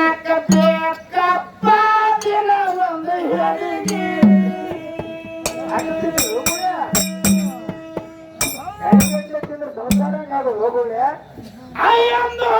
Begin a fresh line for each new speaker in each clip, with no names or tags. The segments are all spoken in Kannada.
ನನಕ ಬೇಕಪ್ಪ ದಿನ ಒಂದು ಹೇಳಿಗೆ ಹೋಗೋಣ ಅಯ್ಯಂದು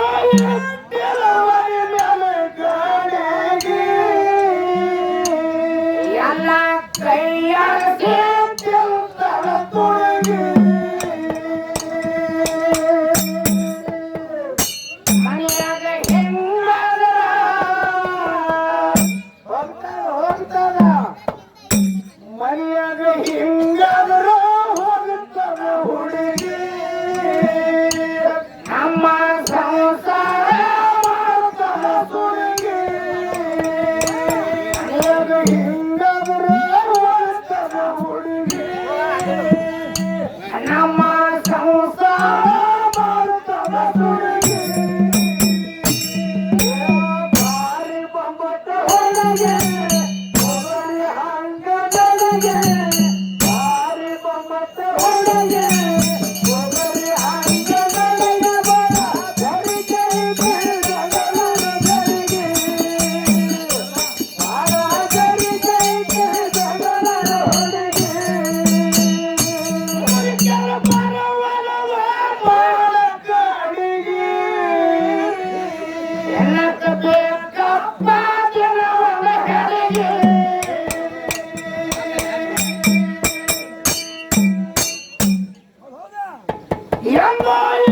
Bye.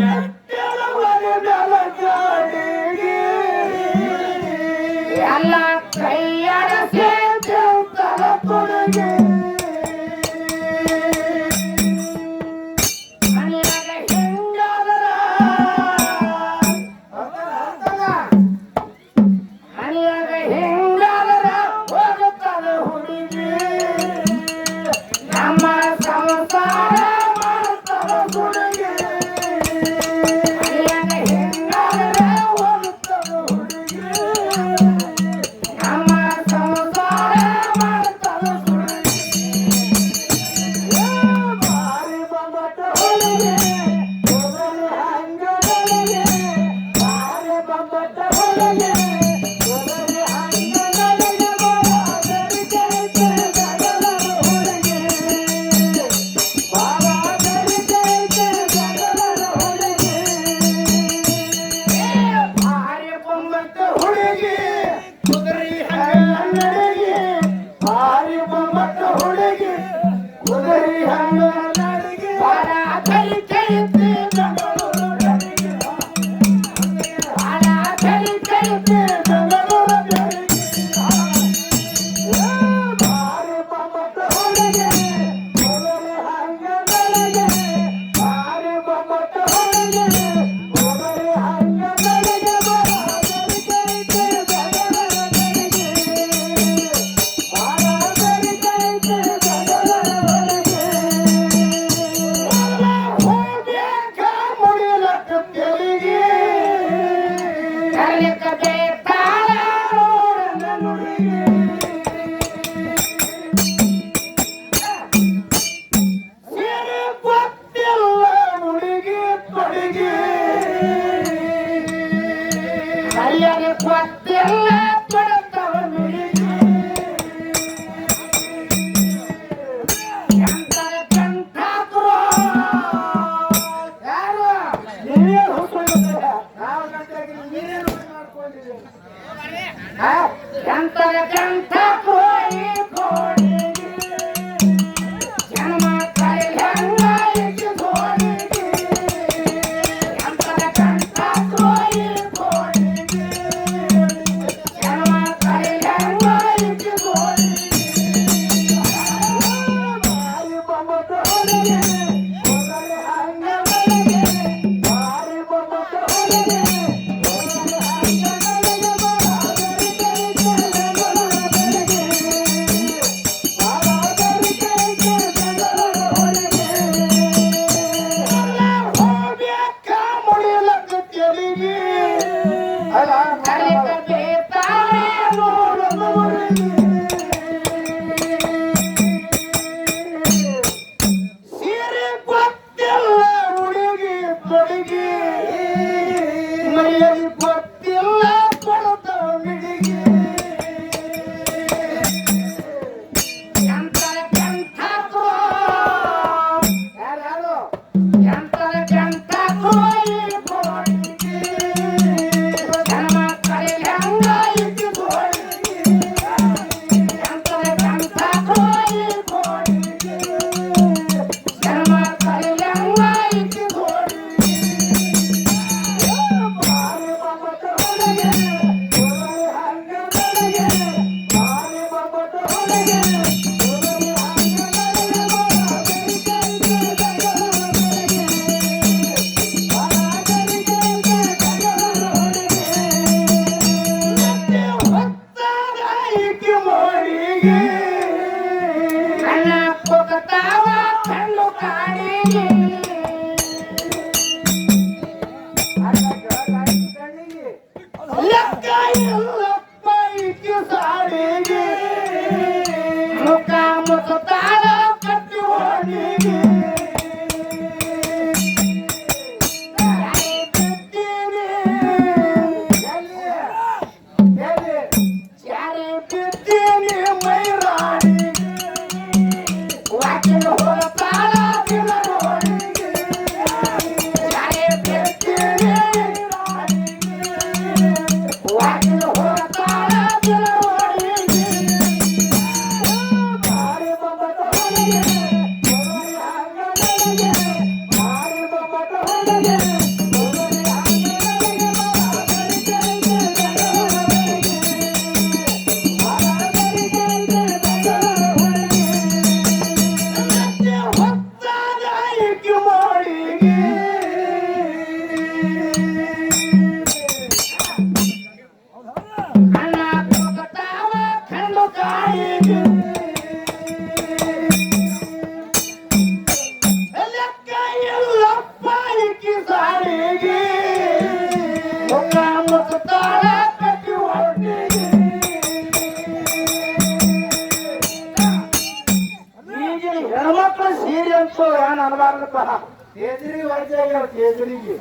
ವಾಜ್ಯ ಆಗ್ಯಾವ ತೇಜರಿಗೆ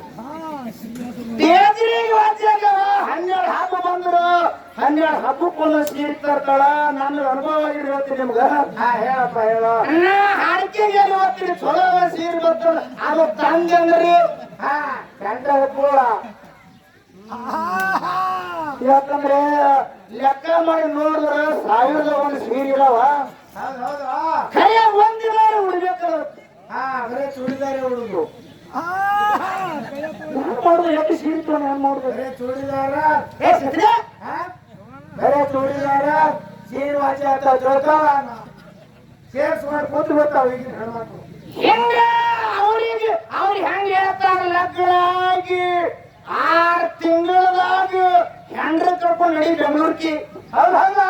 ತೇಜರಿಗೆ ವಾಜ್ಯ ಆಗ್ಯಾವ ಹನ್ನೆರಡು ಹಬ್ಬ ಬಂದ್ರು ಹನ್ನೆರಡು ಹಬ್ಬಕ್ಕೊಂದು ಸೀರೆ ತರ್ತಾಳ. ನನ್ನ ಅನುಭವ ಆಗಿರೋ ಹೇಳ್ತೀನಿ ನಿಮ್ಗ. ಹೇಳಪ್ಪ ಹೇಳ. ಹಾಡಿಕೆಗೆ ಓದ್ತೀನಿ ಚಲೋ ಸೀರೆ ಬರ್ತದ ಅದು ತಂಗಂದ್ರಿ ಹಾ ಗಂಡ ಕೂಡ ಯಾಕಂದ್ರೆ ಲೆಕ್ಕ ಮಾಡಿ ನೋಡಿದ್ರ ಸಾವಿರದ ಒಂದು ಸೀರೆ ಇದಾವ. ಕೈಯ ಒಂದಿನ ಉಡ್ಬೇಕಲ್ಲ. ಬರೀ ಚೂಡಿದಾರೆ ಹುಡುಗರು. ಮಾಡುದು? ಎಷ್ಟು ಸೀರೆ ತೊಗೊಂಡು ಹೆಂಗ್ ಮಾಡುದು? ಬರೇ ಚೂಡಿದಾರ. ಏ ಸತ್ಯ! ಬರೇ ಚೂಡಿದಾರ. ವಾಚ ಸೇರ್ಸ್ ಮಾಡಿ ಕೂತು ಬರ್ತಾವ ಈಗ ಹೆಣ್ಮಕ್ಳು. ಹೆಂಗ ಅವ್ರಿಗೆ ಅವ್ರಿಗೆ ಹೆಂಗ್ ಹೇಳ್ತಾರ ಆರ್ ತಿಂಗಳದಾಗ ಹೆಂಡ್ರ ಕರ್ಕೊಂಡು ನಡಿ ಬೆಂಗಳೂರ್ಕಿ. ಹೌದ್ ಹೌದಾ?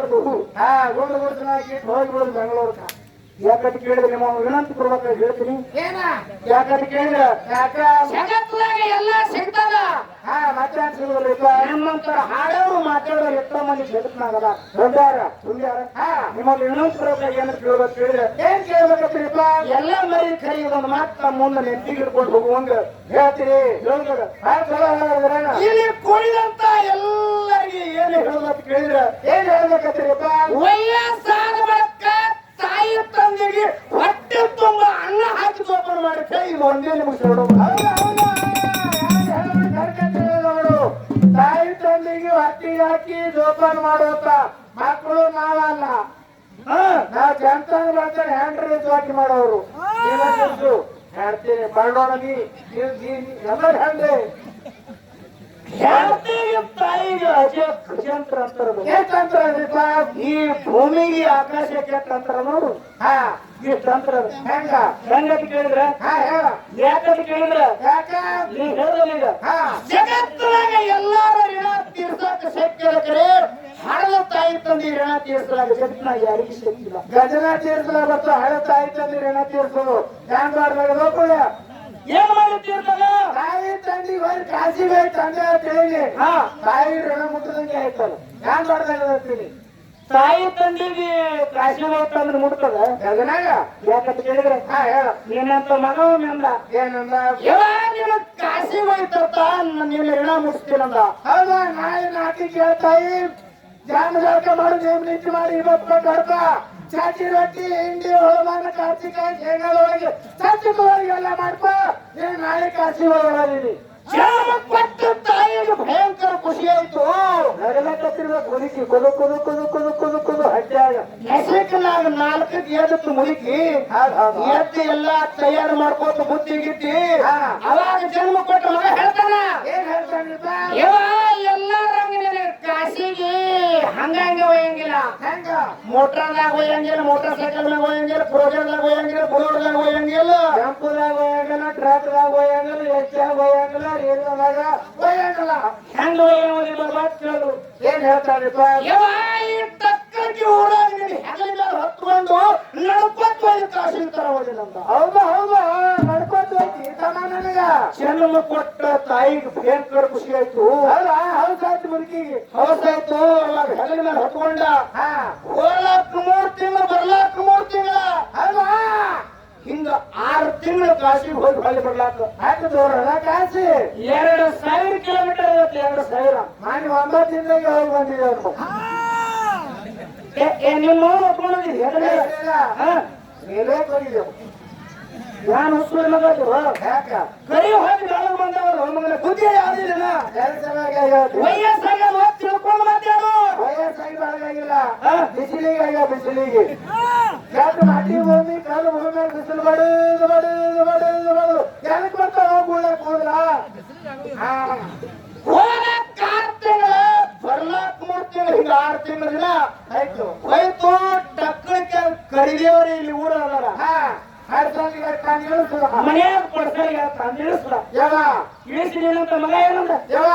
ಹೈರಾಣ ಹೇಳ್ಬಾರ್ದು ಹಾ ಗುಂಡು ಗುಡ್ತನ ಹೋಗ್ಬಿಡೋದು ಬೆಂಗಳೂರ್ಕ ಯಾಕಂತ ಕೇಳಿದ್ರೆ ನಿಮ್ಮ ವಿನಂತಿ ಪೂರ್ವಕ ಹೇಳ್ತೀನಿ. ಏನ? ಯಾಕಂತ ಕೇಳಿದ್ರೆ ಯಾಕ? ಜಗತ್ತದಾಗ ಎಲ್ಲ ಸಿಗ್ತದ. ಹಾ ಮತ್ತೆ ಸಿಗುದಿಲ್ಲ ನಿಮ್ಮಂತರ ಹಾಡೋರು ಮಾತಾಡೋರು ಎಷ್ಟೋ ಮಂದಿ ಜಗತ್ನಾಗದ ದೊಡ್ಡಾರ ಸುಂದ್ಯಾರ ಹಾ. ನಿಮ್ಮ ವಿನಂತಿ ಪೂರ್ವಕ ಏನ್ ಕೇಳ್ಬೇಕು ಕೇಳಿದ್ರೆ ಏನ್ ಕೇಳ್ಬೇಕಪ್ಪ ಎಲ್ಲ ಮರಿ ಕೈ ಒಂದು ಮಾತ್ರ ಮುಂದೆ ನೆತ್ತಿಗೆ ಹಿಡ್ಕೊಂಡು ಹೋಗುವಂಗ ಹೇಳ್ತೀರಿ. ಹೇಳ್ಬೇಕ ಹಾ ಚಲೋ ಹೇಳಿದ್ರೇನ ಇಲ್ಲಿ ಕುಳಿದಂತ ಎಲ್ಲರಿಗೆ ಏನು ಹೇಳ್ಬೇಕು ಕೇಳಿದ್ರೆ? ಏನ್ ಹೇಳ್ಬೇಕತ್ರಿಪ್ಪ? ವಯಸ್ಸಾದ ತಾಯಿ ತಂದೆಗೆ ಹೊಟ್ಟೆ ತುಂಬ ಅನ್ನ ಹಾಕಿ ಜೋಪಾನ ಮಾಡಿ ಕೈ ಒಂದೇ ನಿಮಗೆ ನೋಡು ತಾಯಿ ತಂದೆಗೆ ಹೊಟ್ಟಿಗೆ ಹಾಕಿ ಜೋಪಾನ ಮಾಡುವಂತ ಮಕ್ಕಳು ನಾವಲ್ಲ. ನಾ ಜನತನ ಬರ್ತಾರೆ ಹ್ಯಾಂಡ್ರಿ ಜೋಕಿ ಮಾಡೋರು. ಹೇಳ್ತೀನಿ ನೀ- ನೀ- ಎಲ್ಲರೂ ಹ್ಯಾಂಡ್ರಿ ಹೆಂಡತಿಗೆ ತಾಯಿಗೆ ಅಜ ಗಜಂತ್ರ ಅಂತಾರದು ಏತಂತ್ರ ಅದ್ರಿಪ್ಪ ಈ ಭೂಮಿಗೆ ಆಕಾಶಕ್ಕೆ ತಂತ್ರ ನೋಡು. ಹಾ. ಈ ತಂತ್ರ ಹೆಂಗ? ಅಂತ ಕೇಳಿದ್ರ? ಹಾ ಹೇಳ. ಯಾಕಂತ ಕೇಳಿದ್ರೆ? ಯಾಕ? ನೀ ಹೇಳಿದ್ರೆ ಈಗ. ಜಗತ್ತಿನಾಗ ಎಲ್ಲಾರ ಋಣ ತೀರ್ಸೋಕೆ ಶಕ್ತಿ ಕರೆ. ಹಳದ ತಾಯಿ ತಂದಿ ಋಣ ತೀರ್ಸಲಾಗ ಜಗತ್ತಿನಾಗ ಯಾರಿಗೂ ಶಕ್ತಿ ಇಲ್ಲ. ಗಜನ ತೀರ್ಸಲ ಬರ್ತು ಹಳದ ತಾಯಿ ತಂದಿ ಋಣ ತೀರ್ಸೋದು. ಮಾಡ್ದಾಗ ನೋಡ್ಕೊಳ್ಳ ಏನ್ ಮಾಡಿ ತೀರ್ಸಾಗ ತಾಯಿ ತಂದಿ ಕಾಶಿ ತಂದೆ ಅಂತ ಹೇಳಿ ಹಾ. ತಾಯಿ ಋಣ ಮುಟ್ಟದಂಗೆ ಆಯ್ತಲ್ಲ ಹ್ಯಾಂಗ್ ಮಾಡ್ದಾಗ ಅಂತೀನಿ. ತಾಯಿ ತಂದೆಗೆ ಕಾಶಿ ಹೋಗ್ತಂದ್ರೆ ಮುಟ್ತದ? ಗಗನಾಗ. ಯಾಕಂತ ಕೇಳಿದ್ರೆ? ಹಾ ಹೇಳ. ಏನಂತ ಮಗ ಅಂದ ಏನಂದ? ನೀನು ಕಾಶಿ ಹೋಯ್ತಪ್ಪ ನೀವು ಋಣ ಮುಟ್ತೀನಂದ ಹೌದಾ ನಾಯಿ ನಾಟಿ ಕೇಳ್ತಾಯಿ. ಜಾನ ಜಳಕ ಮಾಡು ನೇಮ್ ನೀತಿ ಮಾಡಿ ಇವತ್ತು ಕಡ್ಪ ಚಾಚಿ ರೊಟ್ಟಿ ಹಿಂಡಿ ಹೊಳಮಾನ ಕಾರ್ತಿಕಾಯಿ ಶೇಂಗಾದೊಳಗೆ ಚಾಚಿದೊಳಗೆ ಎಲ್ಲ ಮಾಡ್ಕೋ. ನೀನು ನಾಳೆ ಕಾಶಿ ಜನ್ಮ ಕೊಟ್ಟು ತಾಯಿಗೆ ಭಯಂಕರ ಖುಷಿ ಆಯ್ತು. ನಗಲಕತ್ತಿರುವ ಕುದುಕಿ ಕುದು ಕುದು ಕುದು ಕುದು ಕುದು ಕುದು ಹಡ್ಡಾಗ ಹೆಸರಿಕನಾಗ ನಾಲ್ಕದ ಎದ್ದು ಮುದುಕಿ. ಎದ್ದು ಎಲ್ಲಾ ತಯಾರು ಮಾಡ್ಕೋತ ಬುದ್ಧಿ ಗಿಟ್ಟಿ ಅವಾಗ ಜನ್ಮ ಕೊಟ್ಟ ಮಗ ಹೇಳ್ತಾನ. ಏನ್ ಹೇಳ್ತಾನ ಎಲ್ಲಾರ ಎಲ್ಲ ಕಾಸಿಗೆ ಹಂಗಂಗೆ ಒಯ್ಯಂಗಿಲ್ಲ ಹೆಂಗ ಮೋಟ್ರದಾಗ ಒಯ್ಯಂಗಿಲ್ಲ ಮೋಟರ್ ಸೈಕಲ್ ದಾಗ ಒಯ್ಯಂಗಿಲ್ಲ ಪ್ರೋಜರ್ದಾಗ ಒಯ್ಯಂಗಿಲ್ಲ ಬುಲೋಡ್ದಾಗ ಒಯ್ಯಂಗಿಲ್ಲ ಟೆಂಪೋದಾಗ ಒಯ್ಯಂಗಿಲ್ಲ ಟ್ರಕ್ದಾಗ ಒಯ್ಯಂಗಿಲ್ಲ ಹೆಚ್ಚಾಗ ಒಯ್ಯಂಗಿಲ್ಲ ರೇಲ್ವೆದಾಗ ಒಯ್ಯಂಗಿಲ್ಲ ಹೆಂಗ ಒಯ್ಯಂಗಿಲ್ಲ ಮಾತು ಕೇಳು. ಏನ್ ಹೇಳ್ತಾರಪ್ಪ ಯವ ಈ ಓಡಾಡಿ ಹೆಗಲಿಂದ ಹೊತ್ಕೊಂಡು ನಡ್ಕೊತ್ ಹೋಗಿ ಕಾಸಿನ ತರ ಹೋದಿಲ್ಲ ಅಂತ. ಹೌದಾ ಹೌದಾ ನಡ್ಕೊತ್ ಹೋಯ್ತಿ ತಮ್ಮ ನನಗ. ಜನ್ಮ ಕೊಟ್ಟ ತಾಯಿಗೆ ಭಯಂಕರ ಖುಷಿ ಆಯ್ತು. ಹೌದಾ? ಹೌದಾಯ್ತು ಮುದುಕಿಗೆ ಹೌದಾಯ್ತು ಅವಾಗ ಹೆಗಲಿನ ಮೇಲೆ ಹೊತ್ಕೊಂಡ. ಹೋಗ್ಲಾಕ್ ಮೂರ್ ತಿಂಗಳು ಬರ್ಲಾಕ್ ಮೂರ್ ತಿಂಗಳ. ಹೌದಾ? ಹಿಂಗ ಆರು ತಿಂಗಳು ಕಾಶಿಗೆ ಹೋಗಿ ಹೊಳ್ಳಿ ಬರ್ಲಾಕ. ಆಯ್ತು ದೂರ ಕಾಶಿ ಎರಡು ಸಾವಿರ ಕಿಲೋಮೀಟರ್ ಎರಡು ಸಾವಿರ. ನಾನು ಒಂಬತ್ತು ದಿನದಾಗ ಹೋಗಿ ಬಂದಿದ್ದೆ ನಿಮ್ಮ ಹೋಗಿದ್ದೆವು ನಾನು ಯಾಕ ಕರಿ ಹೋಗಿ ಬೆಳಗ್ಗೆ ಬಂದವರು ಮಗನ ಬುದ್ಧಿ ಯಾವ್ದಿಲ್ಲ ವಯಸ್ಸಾಗ ತಿಳ್ಕೊಂಡು ಮಾತಾಡು ವಯಸ್ಸಾಗಿ ಬೆಳಗಾಗಿಲ್ಲ ಬಿಸಿಲಿಗೆ ಆಗ ಬಿಸಿಲಿಗೆ ಯಾಕೆ ಮಾಟಿ ಭೂಮಿ ಕಾಲು ಮೇಲೆ ಬಿಸಿಲು ಬಡದು ಬಡದು ಬಡದು ಬಡದು ಯಾಕೆ ಬರ್ತಾವ ಹೋಗಕ್ ಆರ್ ತಿಂಗಳ ಬರ್ಲಾಕ್ ಮೂರ್ ತಿಂಗಳು ಹಿಂಗ ಆರ್ ತಿಂಗಳ ದಿನ ಆಯ್ತು. ಹೋಯ್ತು ಡಕ್ಕಳಕ್ಕೆ ಕರಿದೇವ್ರಿ ಇಲ್ಲಿ ಊರ ಅದಾರ ಮನೆಯಾಗ ಕೊಡ್ತಾರೆ ತಂದಿಳಿಸ್ಲ ಯಾವ ಇಳಿಸಿಲ್ಲ ಮಗ ಏನಂದ ಯಾವ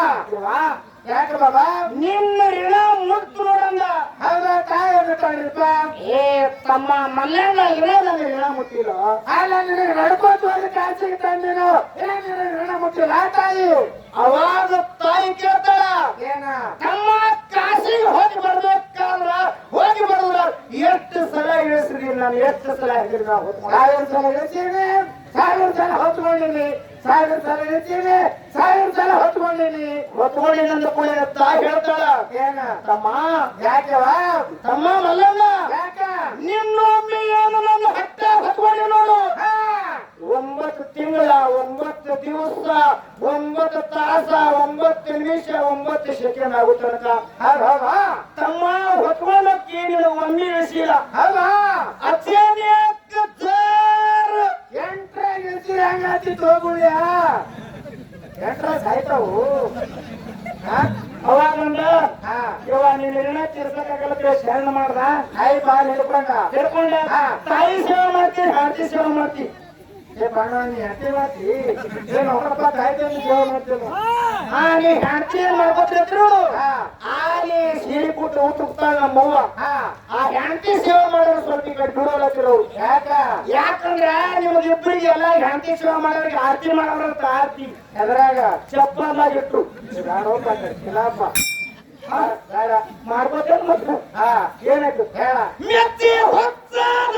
ಬಾಬಾ? ನಿನ್ನ ಋಣ ಮುಟ್ಟು ನೋಡಂದ ಹೌದಾ ತಾಯಿ ಅಂದ್ಕೊಂಡಿರಪ್ಪ ಏ ತಮ್ಮ ಮಲ್ಲಣ್ಣ ಋಣ ನನಗೆ ಋಣ ಮುಟ್ಟಿಲ್ಲ ಅಲ್ಲ ನಿನಗೆ ನಡ್ಕೋತು ಹೋಗಿ ಕಾಸಿಗೆ ತಂದಿನು? ಏನ್ ನಿನಗೆ ಋಣ ಮುಟ್ಟಿಲ್ಲ ತಾಯಿ? ಅವಾಗ ತಾಯಿ ಕೇಳ್ತಾಳ ಏನ? ತಮ್ಮ ಕಾಸಿಗೆ ಹೋಗಿ ಬರ್ಬೇಕಾದ್ರ ಹೋಗಿ ಎಷ್ಟು ಸಲ ಇಳಿಸ್ರಿ? ನಾನು ಎಷ್ಟು ಸಲ ಹೇಳಿದ್ರಿ? ನಾವು ಸಾವಿರ ಸಲ ಇಳಿಸೀನಿ ಸಾವಿರ ಸಲ ಹೊತ್ಕೊಂಡಿನಿ. ಸಾವಿರ ಸಲ ಇಳಿಸೀನಿ ಸಾವಿರ ಸಲ ಹೊತ್ಕೊಂಡಿನಿ. ಹೊತ್ಕೊಂಡಿನಿ ಅಂತ ಕೂಡ ತಾಯಿ ಹೇಳ್ತಾಳ. ಏನ? ತಮ್ಮ. ಯಾಕೆವ ತಮ್ಮ ಮಲ್ಲಣ್ಣ. ಯಾಕ? ನಿನ್ನೊಮ್ಮೆ ಏನು ನನ್ನ ಹಟ್ಟ ಹೊತ್ಕೊಂಡಿ ನೋಡು. ಒಂಬತ್ತು ತಿಂಗಳ ಒಂಬತ್ತು ದಿವಸ ಒಂಬತ್ತು ತಾಸ ಒಂಬತ್ತು ನಿಮಿಷ ಒಂಬತ್ತು ಸೆಕೆಂಡ್ ಆಗೋ ತನಕ ತಮ್ಮ ಹೊತ್ಕೊಂಡಕ್ಕೆ ನೀನು ಒಮ್ಮೆ ಇಳಿಸಿಲ್ಲ ಅಲ್ಲ ಎಂಟ್ರಾಗ ಇಳಿಸಿರ ಹಂಗಾತಿತ್ತು ಹೋಗುಳ್ಯ ಎಂಟ್ರಾಗ ಸಾಯ್ತಾವು. ಅವಾಗ ನಂದ ಇವ ನೀನ್ ಋಣ ತೀರ್ಸಕ್ಕಾಗಲ್ಲ ಶರಣ ಮಾಡ್ದ? ತಾಯಿ ಬಾಲ್ ಹಿಡ್ಕೊಂಡ ಹಿಡ್ಕೊಂಡ ತಾಯಿ ಸೇವೆ ಮಾಡ್ತೀನಿ ಹಾಡ್ತಿ ಸೇವೆ ಮಾಡ್ತಿ. ಏ ಬಣ್ಣ ನೀ ಹೆಂಡತಿ ಮಾಡ್ತಿ ಏನು ಅವರಪ್ಪ ತಾಯಿ ತಂದು ಸೇವೆ ಮಾಡ್ತೀನಿ ಹಾ. ನೀ ಹೆಂಡತಿ ಅಲ್ಲಿ ಸೀಳಿ ಕೊಟ್ಟು ನಮ್ಮವ್ವ ಆ ಹೆಂಡತಿ ಸೇವೆ ಮಾಡೋರು ಸ್ವಲ್ಪ ಈ ಬಿಡೋಲತ್ತಿರೋರು ಯಾಕ? ಯಾಕಂದ್ರ ನಿಮ್ಗೆ ಇಬ್ಬರಿಗೆ ಎಲ್ಲ ಹೆಂಡತಿ ಸೇವೆ ಮಾಡೋರಿಗೆ ಆರತಿ ಮಾಡೋರಂತ ಆರತಿ. ಎದ್ರಾಗ? ಚಪ್ಪಲ್ದಾಗ ಇಟ್ಟು ಯಾರೋಪ್ಪ ಕಿಲಪ್ಪ ಮಾಡ್ಬೋದೇನು ಮತ್ತೆ. ಹಾ. ಏನಾಯ್ತು? ಹೇಳ. ಮೆತ್ತಿ ಹೊತ್ತಾದ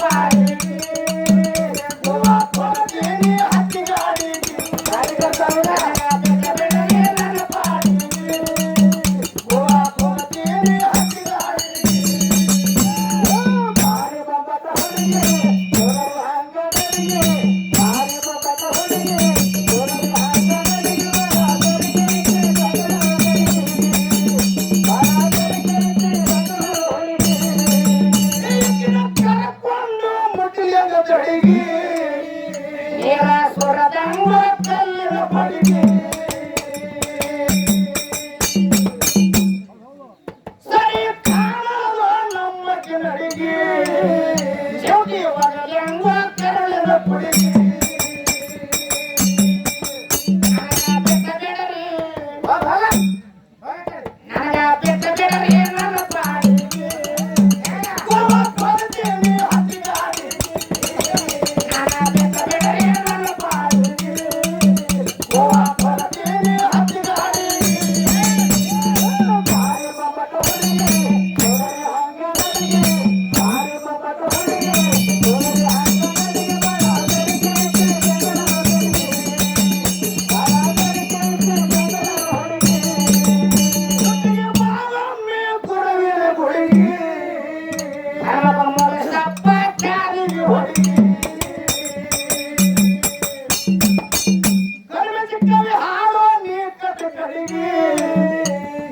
ನನ್ನ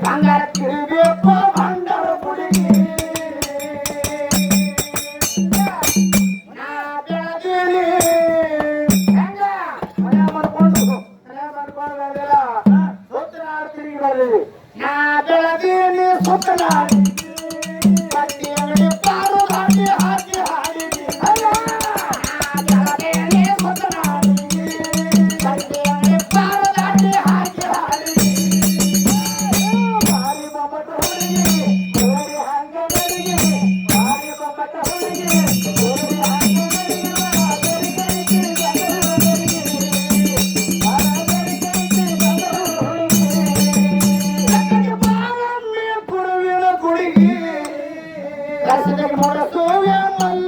கங்கரத்தில் Así que por eso voy